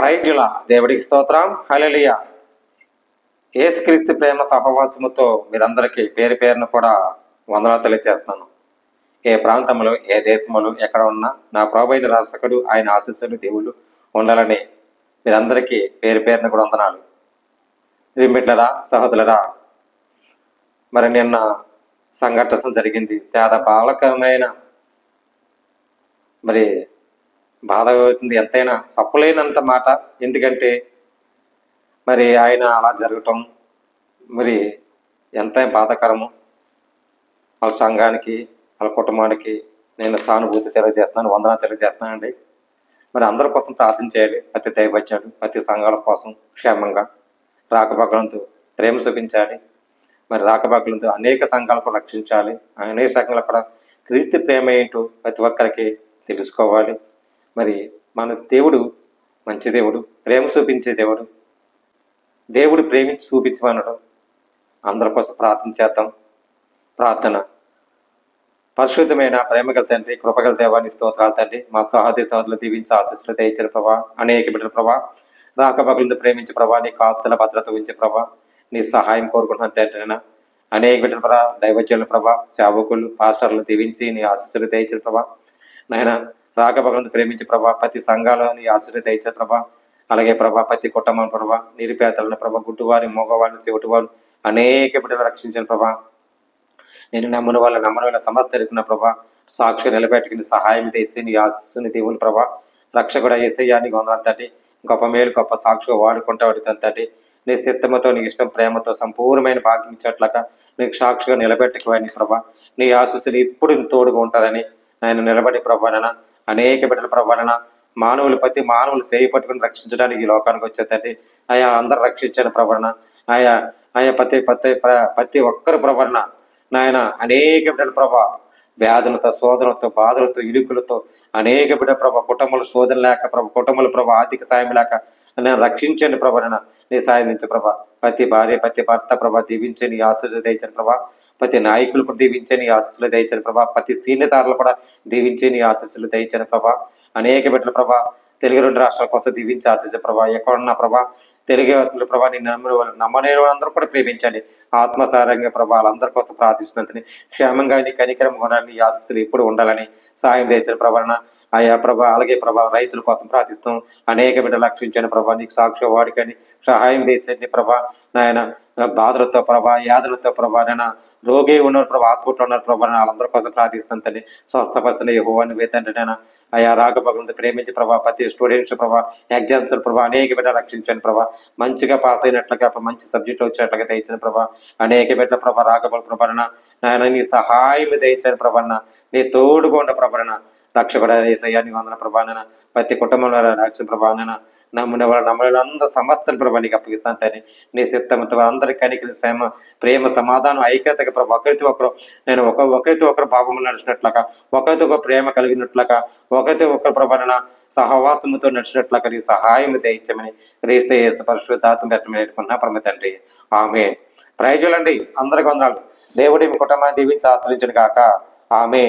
ప్రైడ్యుల దేవుడికి స్తోత్రం. హలలియ ఏసుక్రీస్తు ప్రేమ సహవాసముతో మీరందరికీ పేరు పేరును కూడా వందనాలు తెలియజేస్తున్నాను ఏ ప్రాంతంలో ఏ దేశంలో ఎక్కడ ఉన్నా నా ప్రభైన రాసకుడు ఆయన ఆశీస్సులు దేవుళ్ళు ఉండాలని మీరందరికీ పేరు పేరున కూడా వందనాలు. బిడ్డలరా సహోదరులరా మరి నిన్న సంఘటన జరిగింది. చాలా బాలకరమైన మరి బాధ అవుతుంది ఎంతైనా చెప్పలేనంత మాట. ఎందుకంటే మరి ఆయన అలా జరగటం మరి ఎంత బాధాకరము. వాళ్ళ సంఘానికి వాళ్ళ కుటుంబానికి నేను సానుభూతి తెలియజేస్తున్నాను వందన తెలియజేస్తున్నానండి. మరి అందరి కోసం ప్రార్థన చేయాలి. ప్రతి దైవజ్ఞుడు ప్రతి సంఘాల కోసం క్షేమంగా రాకపక్కలంతో ప్రేమ చూపించాలి. మరి రాకపక్కలంతో అనేక సంఘాలకు రక్షించాలి. అనేక సంఘాలు కూడా క్రీస్తు ప్రేమ ఏంటో ప్రతి ఒక్కరికి తెలుసుకోవాలి. మరి మన దేవుడు మంచి దేవుడు ప్రేమ చూపించే దేవుడు. దేవుడు ప్రేమించి చూపించమనడం అందరి కోసం ప్రార్థన చేద్దాం. ప్రార్థన. పరిశుద్ధమైన ప్రేమగల తండ్రి కృపగల దేవాన్ని స్తోత్రాలు తండ్రి. మా సహోదరి సహోదరులు దీవించి ఆశిస్తులు దయచిన ప్రభా. అనేక బిడ్డల ప్రభా. రాకపగలతో ప్రేమించే ప్రభా. నీ కాపుతల భద్రత ఉంచే ప్రభా. నీ సహాయం కోరుకుంటున్నాను తండ్రి అనేక బిడ్డల ప్రభా దైవజ్యుల ప్రభా సేవకులు పాస్టర్లు దీవించి నీ ఆశిస్తులు దయచిన ప్రభా. నాయన రాఘ భగవంతు ప్రేమించి ప్రభా ప్రతి సంఘాలని ఆశ్రయ ఆశీర్వాద ప్రభా అలాగే ప్రభా ప్రతి కుటుంబం ప్రభా నిరుపేదలను ప్రభా గుడ్డువారి మగవారిని చెవిటివారు అనేక బిడ్డలు రక్షించిన ప్రభా. నేను నమ్మిన వాళ్ళ నమ్మని వాళ్ళ సమస్త ఎరుగున్న ప్రభా సాక్షి నిలబెట్టుకుని సహాయం చేసి నీ ఆశిస్తుని దేవుని ప్రభా రక్షకుడ ఏసయ్యా నీకు వందనాలు గొప్ప మేలు గొప్ప సాక్షిగా వాడుకుంటాడు తండ్రి. నీ సిద్ధముతో నీ ఇష్టం ప్రేమతో సంపూర్ణమైన భాగ్యం ఇచ్చట్లక నీకు సాక్షిగా నిలబెట్టుకోవాలి ప్రభా నీ ఆశీస్సులు ఇప్పుడు తోడుగా ఉంటుందని ఆయన నిలబడి ప్రభానన అనేక బిడ్డల ప్రభానన మానవులు ప్రతి మానవులు చేయి పట్టుకుని రక్షించడానికి ఈ లోకానికి వచ్చేదండి ఆయా అందరు రక్షించని ప్రభాన ఆయా ఆయా ప్రతి ప్రతి ప్రతి ఒక్కరు ప్రభాన నాయన అనేక బిడ్డల ప్రభా వ్యాధులతో శోధనలతో బాధలతో ఇరుకులతో అనేక బిడ్డ ప్రభ కుటుంబాల శోధన లేక ప్రభ కుటుంబాల ప్రభా ఆర్థిక సాయం లేక నేను రక్షించండి ప్రభ నేను నీ సాయం నుంచి ప్రభా ప్రతి భార్య ప్రతి భర్త ప్రభా దీవించని ఆశీస్సులు ప్రభా. ప్రతి నాయకులు కూడా దీవించని ఆశస్సులు దయచని ప్రభా. ప్రతి సీనియర్లు కూడా దీవించని ఆశస్సులు దయచని ప్రభా. అనేక బిడ్డల ప్రభా తెలుగు రెండు రాష్ట్రాల కోసం దీవించి ఆశీస్సు ప్రభా. ఎక్కడున్న ప్రభా తెలుగు వ్యక్తుల ప్రభా నేను నమ్మిన వాళ్ళు వాళ్ళందరూ కూడా ప్రేమించండి. ఆత్మసారంగా ప్రభా వాళ్ళందరి కోసం ప్రార్థిస్తున్నంతని క్షేమంగా నీ కనికరం ఉండాలని ఆశస్సులు ఆశీస్సులు ఉండాలని సాయం తెచ్చిన ప్రభాన ఆయా ప్రభా అలాగే ప్రభా రైతుల కోసం ప్రార్థిస్తాం అనేక బిడ్డలు రక్షించండి ప్రభా. నీకు సాక్షి వాడికని సహాయం చేసండి ప్రభా. నాయన బాధలతో ప్రభా యాదలతో ప్రభా నేను రోగి ఉన్నారు ప్రభా హాస్పిటల్ ఉన్నారు ప్రభా నేను వాళ్ళందరి కోసం ప్రార్థిస్తాను తండ్రి స్వస్థపరచని అని వేతండి నేను ఆయా రాకపోకుండా ప్రేమించి ప్రభా ప్రతి స్టూడెంట్స్ ప్రభా ఎగ్జామ్స్ ప్రభా అనేక బిడ్డ రక్షించండి ప్రభా. మంచిగా పాస్ అయినట్లుగా మంచి సబ్జెక్ట్ వచ్చినట్లుగా దయచిన ప్రభా. అనేక బిడ్డ ప్రభా రాకపోల ప్రభాన నాయన నీ సహాయం దయచని ప్రభన్న నీ తోడుగా ఉండ ప్రభాన రక్షకుడ ఏసయ్యా నీ వందన ప్రభాన ప్రతి కుటుంబంలో రక్షణ ప్రభాన నమ్మిన వాళ్ళ నమ్మిన అందరూ సమస్త ప్రభా నీకు అప్పగిస్తాను తండ్రి నీ సిద్ధంతో అందరి కనికరి శ్రమ ప్రేమ సమాధానం ఐక్యతగా ప్రభు ఒకరితో ఒకరు నేను ఒక ఒకరితో ఒకరు పాపములు నడిచినట్లుగా ఒకరితో ఒక ప్రేమ కలిగినట్లుగా ఒకరితో ఒకరు ప్రభాన సహవాసముతో నడిచినట్లుగా నీ సహాయం దయచమని క్రీస్తు పరిశుద్ధాత్మ పెట్టమని పరమ తండ్రి. ఆమె ప్రయోజనండి అందరికి వందనాలు. దేవుడి మీ కుటుంబాన్ని దీవించి ఆశ్రయించడు కాక ఆమె